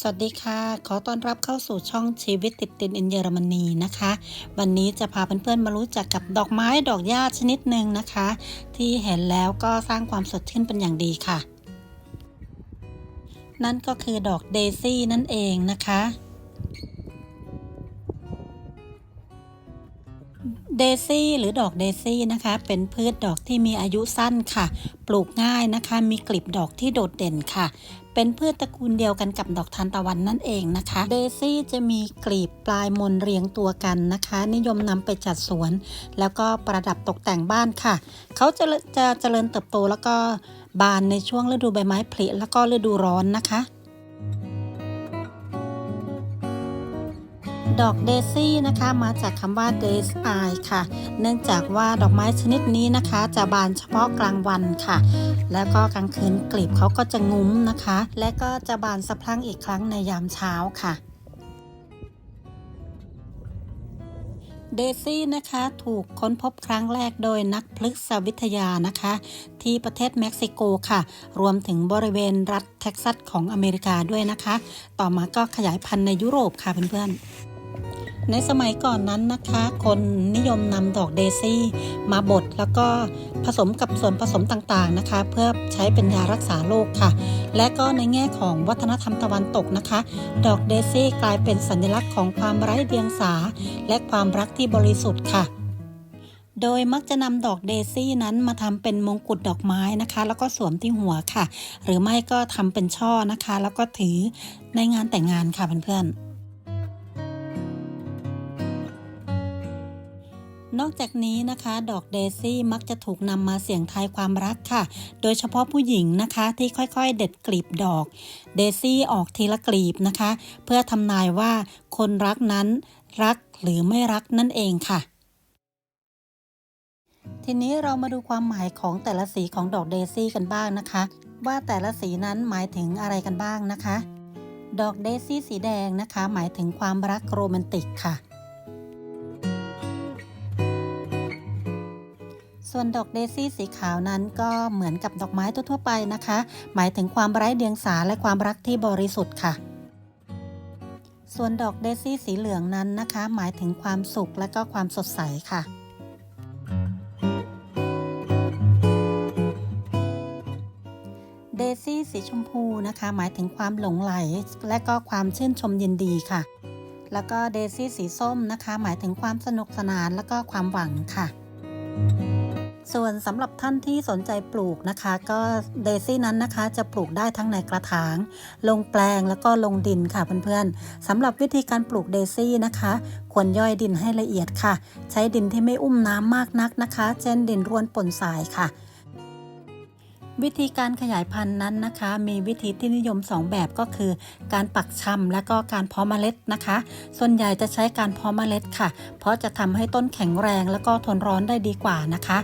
สวัสดีค่ะ ขอต้อนรับเข้าสู่ช่องชีวิตติดตินอินเยอรมนีนะคะ วันนี้จะพาเพื่อนๆมารู้จักกับดอกไม้ดอกหญ้าชนิดหนึ่งนะคะ ที่เห็นแล้วก็สร้างความสดชื่นเป็นอย่างดีค่ะ นั่นก็คือดอกเดซี่นั่นเองนะคะ เดซี่หรือดอกเดซี่นะคะ เป็นพืชดอกที่มีอายุสั้นค่ะ ปลูกง่ายนะคะ มีกลีบดอกที่โดดเด่นค่ะ เป็นพืชตระกูลเดียวกันกับดอกทานตะวันนั่นเองนะคะ เดซี่จะมีกลีบปลายมนเรียงตัวกันนะคะ นิยมนำไปจัดสวน แล้วก็ประดับตกแต่งบ้านค่ะ เขาจะจะเจริญเติบโตแล้วก็บานในช่วงฤดูใบไม้ผลิแล้วก็ฤดูร้อนนะคะ ดอกเดซี่นะคะมาจากคำว่า days eye ค่ะ เนื่องจากว่าดอกไม้ชนิดนี้นะคะ จะบานเฉพาะกลางวันค่ะ แล้วก็กลางคืนกลีบเขาก็จะงุ้มนะคะ และก็จะบานสะพรั่งอีกครั้งในยามเช้าค่ะเดซี่นะคะถูกค้นพบครั้งแรกโดยนักพฤกษวิทยานะคะ ที่ประเทศเม็กซิโกค่ะ รวมถึงบริเวณรัฐเท็กซัสของอเมริกาด้วยนะคะ ต่อมาก็ขยายพันธุ์ในยุโรปค่ะเพื่อนๆ ในสมัยก่อนนั้นนะคะ คนนิยมนำดอกเดซี่มาบดแล้วก็ผสมกับส่วนผสมต่างๆนะคะ เพื่อใช้เป็นยารักษาโรคค่ะ และก็ในแง่ของวัฒนธรรมตะวันตกนะคะ ดอกเดซี่กลายเป็นสัญลักษณ์ของความไร้เดียงสา และความรักที่บริสุทธิ์ค่ะโดยมักจะนำดอกเดซี่นั้นมาทำเป็นมงกุฎดอกไม้นะคะ แล้วก็สวมที่หัวค่ะ หรือไม่ก็ทำเป็นช่อนะคะ แล้วก็ถือในงานแต่งงานค่ะเพื่อนๆ นอกจากนี้นะคะ ดอกเดซี่มักจะถูกนำมาเสี่ยงทายความรักค่ะ โดยเฉพาะผู้หญิงนะคะที่ค่อยๆ เด็ดกลีบดอก เดซี่ออกทีละกลีบนะคะ เพื่อทำนายว่าคนรักนั้นรักหรือไม่รักนั่นเองค่ะทีนี้เรามาดูความหมายของแต่ละสีของดอกเดซี่กันบ้างนะคะ ว่าแต่ละสีนั้นหมายถึงอะไรกันบ้างนะคะ ดอกเดซี่สีแดงนะคะ หมายถึงความรักโรแมนติกค่ะ ส่วนดอกเดซี่สีขาวนั้นก็เหมือนกับดอกไม้ทั่วๆไปนะคะ หมายถึงความไร้เดียงสาและความรักที่บริสุทธิ์ค่ะ ส่วนดอกเดซี่สีเหลืองนั้นนะคะ หมายถึงความสุขและก็ความสดใสค่ะเดซี่สีชมพูนะคะ หมายถึงความหลงไหล และก็ความชื่นชมยินดีค่ะ แล้วก็เดซี่สีส้มนะคะ หมายถึงความสนุกสนานและก็ความหวังค่ะ ส่วนสำหรับท่านที่สนใจปลูกนะคะ ก็เดซี่นั้นนะคะ จะปลูกได้ทั้งในกระถาง ลงแปลงแล้วก็ลงดินค่ะเพื่อนๆสำหรับวิธีการปลูกเดซี่นะคะ ควรย่อยดินให้ละเอียดค่ะ ใช้ดินที่ไม่อุ้มน้ำมากนักนะคะ เช่นดินร่วนปนทรายค่ะวิธีการขยายพันธุ์นั้นนะคะ มีวิธีที่นิยม 2 แบบก็คือ การปักชำและก็การเพาะเมล็ดนะคะ ส่วนใหญ่จะใช้การเพาะเมล็ดค่ะ เพราะจะทำให้ต้นแข็งแรง แล้วก็ทนร้อนได้ดีกว่านะคะ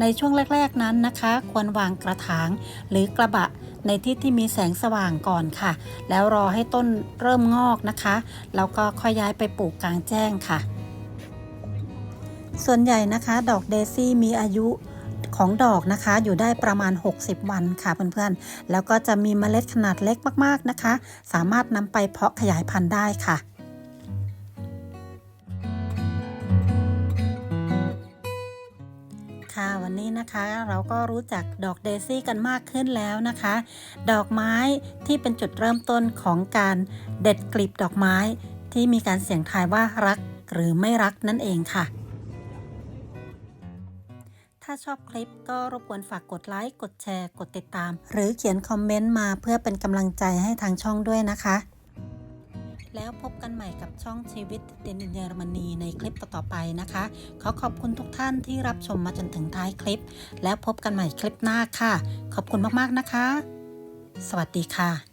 ในช่วงแรก ๆนั้นนะคะ ควรวางกระถาง หรือกระบะในที่ที่มีแสงสว่างก่อนค่ะ แล้วรอให้ต้นเริ่มงอกนะคะ แล้วก็ค่อยย้ายไปปลูกกลางแจ้งค่ะ ส่วนใหญ่นะคะ ดอกเดซี่มีอายุของดอกนะคะอยู่ได้ประมาณ 60 วันค่ะเพื่อนๆ แล้วก็จะมีเมล็ดขนาดเล็กมากๆนะคะ สามารถนำไปเพาะขยายพันธุ์ได้ค่ะ ค่ะ วันนี้นะคะเราก็รู้จักดอกเดซี่กันมากขึ้นแล้วนะคะ ดอกไม้ที่เป็นจุดเริ่มต้นของการเด็ดกลีบดอกไม้ ที่มีการเสี่ยงทายว่ารักหรือไม่รักนั่นเองค่ะ ถ้าชอบคลิปก็รบกวนฝากกดไลค์ กดแชร์ กดติดตาม หรือเขียนคอมเมนต์มาเพื่อเป็นกำลังใจให้ทางช่องด้วยนะคะ แล้วพบกันใหม่กับช่องชีวิตเดดินเยอรมนีในคลิปต่อๆไปนะคะ ขอขอบคุณทุกท่านที่รับชมมาจนถึงท้ายคลิป แล้วพบกันใหม่คลิปหน้าค่ะ ขอบคุณมากๆนะคะ สวัสดีค่ะ